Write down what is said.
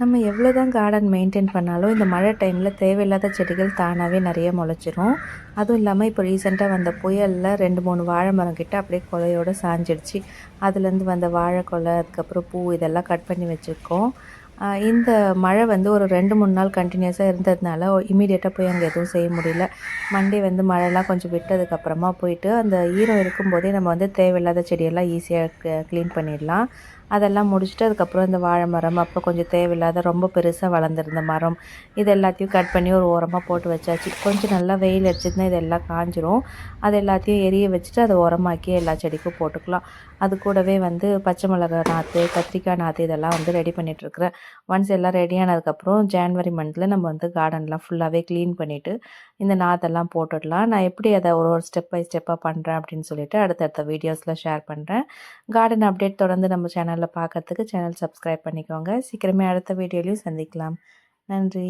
நம்ம எவ்வளோ தான் கார்டன் மெயின்டைன் பண்ணாலும் இந்த மழை டைமில் தேவையில்லாத செடிகள் தானாகவே நிறைய முளைச்சிரும். அதுவும் இல்லாமல் இப்போ ரீசெண்டாக வந்த புயலில் ரெண்டு மூணு வாழை மரம் கிட்ட அப்படியே கொலையோடு சாஞ்சிடுச்சு. அதுலேருந்து வந்த வாழை கொலை அதுக்கப்புறம் பூ இதெல்லாம் கட் பண்ணி வச்சுருக்கோம். இந்த மழை வந்து ஒரு ரெண்டு மூணு நாள் கண்டினியூஸாக இருந்ததுனால இமீடியட்டாக போய் அங்கே எதுவும் செய்ய முடியல. மண்டே வந்து மழைலாம் கொஞ்சம் விட்டதுக்கப்புறமா போயிட்டு அந்த ஈரம் இருக்கும்போதே நம்ம வந்து தேவையில்லாத செடியெல்லாம் ஈஸியாக க்ளீன் பண்ணிடலாம். அதெல்லாம் முடிச்சுட்டு அதுக்கப்புறம் இந்த வாழை மரம் அப்போ கொஞ்சம் தேவையில்லாத ரொம்ப பெருசாக வளர்ந்துருந்த மரம் இது எல்லாத்தையும் கட் பண்ணி ஒரு ஓரமாக போட்டு வச்சாச்சு. கொஞ்சம் நல்லா வெயில் அடிச்சதுன்னா இதெல்லாம் காஞ்சிரும். அது எல்லாத்தையும் எரிய வச்சுட்டு அதை உரமாக்கி எல்லா செடிக்கும் போட்டுக்கலாம். அது கூடவே வந்து பச்சை மிளகாய் நாற்று கத்திரிக்காய் நாற்று இதெல்லாம் வந்து ரெடி பண்ணிகிட்ருக்குறேன் ஒன்ஸ் எல்லாம் ரெடி ஆனதுக்கப்புறம் ஜான்வரி மந்தில் நம்ம வந்து கார்டன்லாம் ஃபுல்லாகவே க்ளீன் பண்ணிவிட்டு இந்த நாத்தெல்லாம் போட்டுடலாம். நான் எப்படி அதை ஒரு ஒரு ஸ்டெப் பை ஸ்டெப்பாக பண்ணுறேன் அப்படின்னு சொல்லிட்டு அடுத்தடுத்த வீடியோஸில் ஷேர் பண்ணுறேன் கார்டன் அப்டேட் தொடர்ந்து நம்ம சேனலில் பார்க்கறதுக்கு சேனல் சப்ஸ்கிரைப் பண்ணிக்கோங்க. சீக்கிரமே அடுத்த வீடியோலையும் சந்திக்கலாம். நன்றி.